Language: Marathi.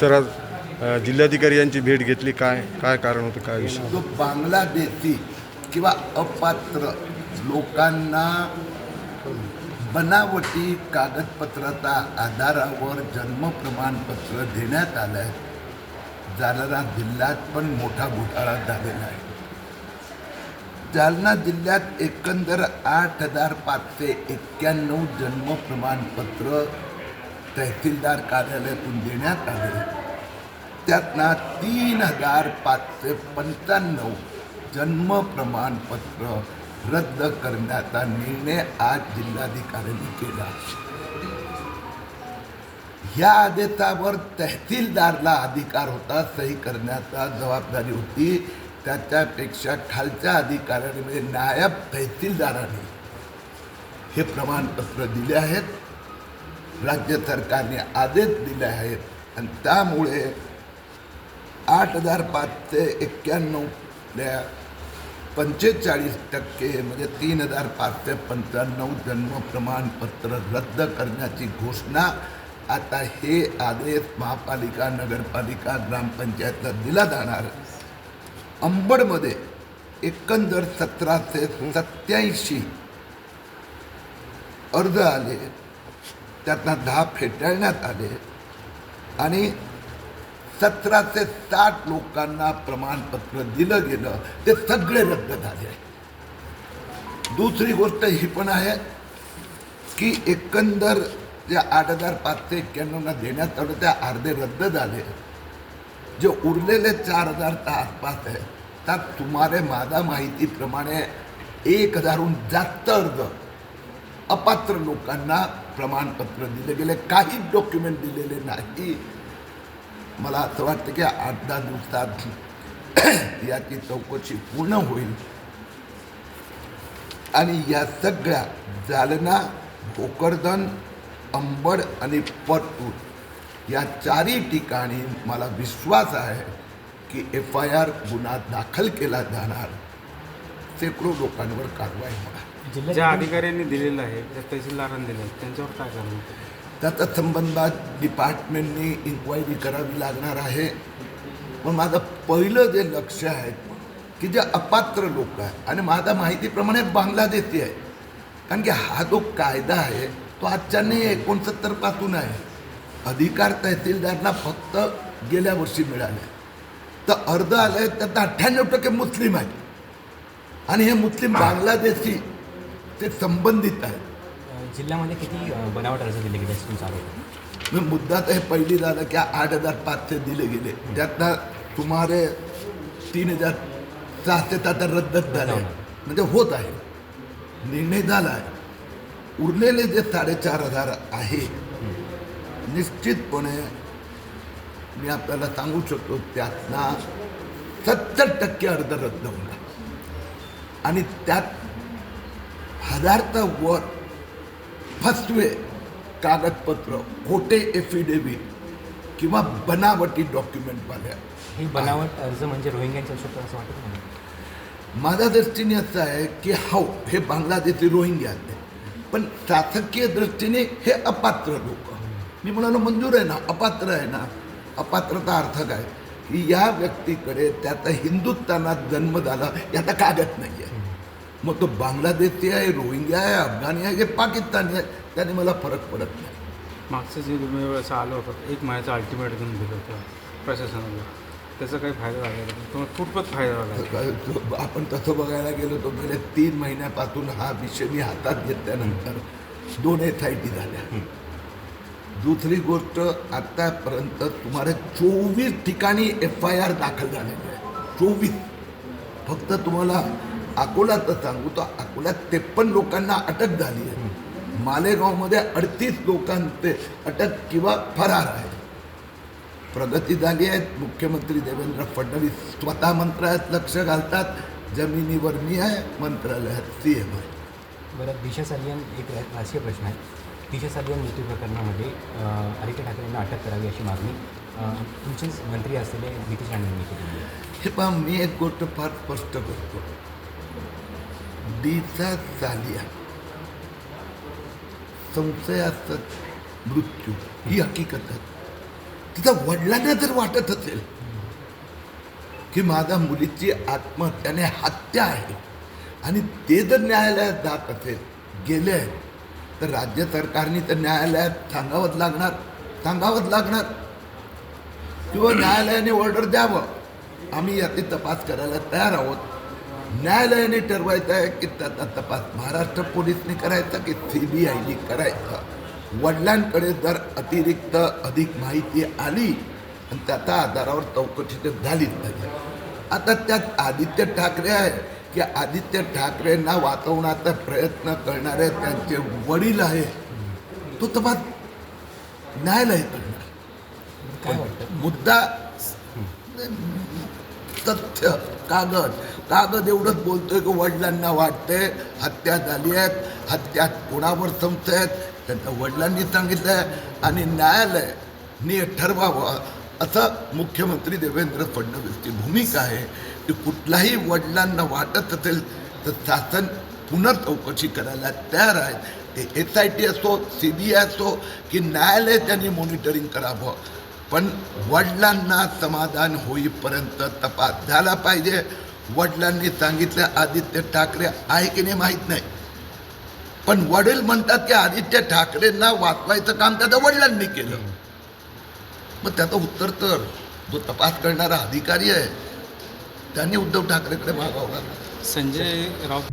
सर जिल्हाधिकारी यांची भेट घेतली. काय काय कारण होतं काय विषय? जो बांगलादेशी किंवा अपात्र लोकांना बनावटी कागदपत्राच्या आधारावर जन्म प्रमाणपत्र देण्यात आलं आहे जालना जिल्ह्यात पण मोठा घोटाळा झालेला आहे. जालना जिल्ह्यात एकंदर आठ हजार पाचशे एक्क्याण्णव जन्म प्रमाणपत्र तहसीलदार कार्यालयातून देण्यात आले. त्यातना तीन हजार पाचशे पंच्याण्णव जन्म प्रमाणपत्र रद्द करण्याचा निर्णय आज जिल्हाधिकाऱ्यांनी केला. ह्या आदेशावर तहसीलदारला अधिकार होता सही करण्याचा जबाबदारी होती. त्याच्यापेक्षा खालच्या अधिकाऱ्याने म्हणजे नायब तहसीलदाराने हे प्रमाणपत्र दिले आहेत. राज्य सरकारने आदेश दिले आहेत. आणि त्यामुळे आठ हजार पाचशे एक्क्याण्णवल्या पंचेचाळीस टक्के म्हणजे तीन हजार पाचशे पंच्याण्णव जन्म प्रमाणपत्र रद्द करण्याची घोषणा आता हे आदेश महापालिका नगरपालिका ग्रामपंचायतला दिला जाणार. अंबडमध्ये एकंदर सतराशे सत्याऐंशी अर्ज आले. त्यातनं दहा फेटाळण्यात आले. आणि सतरा ते साठ लोकांना प्रमाणपत्र दिलं गेलं. ते सगळे रद्द झाले. दुसरी गोष्ट ही पण आहे की एकंदर जे आठ हजार पाचशे एक्क्याण्णवना देण्यात आलं त्या अर्धे रद्द झाले. जे उरलेले चार हजारच्या आसपास आहे त्यात सुमारे माझ्या माहितीप्रमाणे एक हजारहून जास्त अर्ज अपात्र लोकांना प्रमाणपत्र दिले गेले काही डॉक्युमेंट दिलेले नाही. मला असं वाटतं की आठ दहा दिवसात याची चौकशी पूर्ण होईल. आणि या सगळ्या जालना भोकरदन अंबड आणि परतूर या चारही ठिकाणी मला विश्वास आहे की एफ आय आर गुन्हा दाखल केला जाणार. शेकडो लोकांवर कारवाई होणार. ज्या अधिकाऱ्यांनी दिलेलं आहे त्या तहसीलदारांनी दिलं आहे त्यांच्यावर काय करणार? त्याच्या संबंधात डिपार्टमेंटनी इन्क्वायरी करावी लागणार आहे. पण माझं पहिलं जे लक्ष आहे की जे अपात्र लोक आहे आणि माझ्या माहितीप्रमाणे बांगलादेशी आहे. कारण की हा जो कायदा आहे तो आजच्या नाही एकोणसत्तरपासून आहे. अधिकार तहसीलदारला फक्त गेल्या वर्षी मिळाले. तर अर्ध आले त्यात अठ्ठ्याण्णव टक्के मुस्लिम आहेत. आणि हे मुस्लिम बांगलादेशी ते संबंधित आहेत. जिल्ह्यामध्ये किती बनावट अर्ज दिले गेले चालू मुद्दा तर हे पहिली झालं की आठ हजार पाचशे दिले गेले. त्यातनं सुमारे तीन हजार सहाशे आता रद्दच झाले. म्हणजे होत आहे. निर्णय झाला आहे. उरलेले जे साडेचार हजार आहे निश्चितपणे मी आपल्याला सांगू शकतो त्यातनं सत्तर टक्के अर्ज रद्द होणार. आणि त्यात हजारचा वर फसवे कागदपत्र खोटे एफिडेव्हिट किंवा बनावटी डॉक्युमेंटवाल्या ही बनावट अर्ज म्हणजे रोहिंग्यांचे असू शकतात असं वाटत नाही. माझ्या दृष्टीने असं आहे की हो हे बांगलादेशी रोहिंग्या पण शासकीय दृष्टीने हे अपात्र लोक. मी म्हणालो मंजूर आहे ना? अपात्र आहे ना? अपात्रता अर्थ काय? की या व्यक्तीकडे त्याचा हिंदुस्थानात जन्म झाला याचा कागद नाही आहे मग तो बांगलादेशी आहे रोहिंग्या आहे अफगाणी आहे की पाकिस्तानी आहे. त्याने मला फरक पडत नाही. मागचं जे तुम्ही असं आलं होतं एक महिन्याचं अल्टिमेट घेऊन दिलं होतं प्रशासनाला. त्याचा काही फायदा झाला तुम्हाला कुठपत फायदा झाला. तो- आपण तसं बघायला गेलो तर गेल्या तीन महिन्यापासून हा विषय मी हातात घेतल्यानंतर दोन एस आय टी झाल्या. दुसरी गोष्ट आतापर्यंत सुमारे चोवीस ठिकाणी एफ आय आर दाखल झालेली आहे चोवीस. फक्त तुम्हाला अकोल्याचं सांगू तर अकोल्यात त्रेपन्न लोकांना अटक झाली आहे. मालेगावमध्ये अडतीस लोकांचे अटक किंवा फरार आहे. प्रगती झाली आहे. मुख्यमंत्री देवेंद्र फडणवीस स्वतः मंत्रालयात लक्ष घालतात. जमिनीवर मी आहे मंत्रालयात सी एम आहे. बरं दिशा सालियन एक राजकीय प्रश्न आहे. दिशा सालियन मृत्यू प्रकरणामध्ये आदित्य ठाकरेंना अटक करावी अशी मागणी तुमचेच मंत्री असलेले नितीश केली आहे. हे पहा मी एक गोष्ट फार स्पष्ट करतो. दिसा चालिया संशयास्पद मृत्यू ही हकीकत तिचा वडिलांना जर वाटत असेल की माझ्या मुलीची आत्महत्याने हत्या आहे आणि ते जर न्यायालयात जात असेल गेले तर राज्य सरकारने तर न्यायालयात सांगावंच लागणार सांगावंच लागणार. किंवा न्यायालयाने ऑर्डर द्यावं. आम्ही याची तपास करायला तयार आहोत. न्यायालयाने ठरवायचं आहे की त्याचा तपास महाराष्ट्र पोलिसने करायचा की सी बी आयने करायचा. वडिलांकडे जर अतिरिक्त अधिक माहिती आली आणि त्याच्या आधारावर चौकशी तर झालीच पाहिजे. आता त्यात आदित्य ठाकरे आहे की आदित्य ठाकरेंना वाचवण्याचा प्रयत्न करणारे त्यांचे वडील आहे. तो तपास न्यायालय करणार मुद्दा तथ्य कागद कागद एवढंच बोलतोय की वडिलांना वाटते हत्या झाली आहेत हत्या कोणावर संपत आहेत त्यांच्या वडिलांनी सांगितलं आहे आणि न्यायालयाने ठरवावं असं मुख्यमंत्री देवेंद्र फडणवीसची भूमिका आहे की कुठलाही वडिलांना वाटत असेल तर शासन पुनर्चौकशी करायला तयार आहे. ते एस आय टी असो सी बी आय असो की न्यायालय त्यांनी मॉनिटरिंग करावं. पण वडिलांना समाधान होईपर्यंत तपास झाला पाहिजे. वडिलांनी सांगितलं आदित्य ठाकरे आहे की नाही माहीत नाही. पण वडील म्हणतात की आदित्य ठाकरेंना वाचवायचं काम त्याच्या वडिलांनी केलं. मग त्याचं उत्तर तर जो तपास करणारा अधिकारी आहे त्यांनी उद्धव ठाकरेकडे मागावला संजय राऊत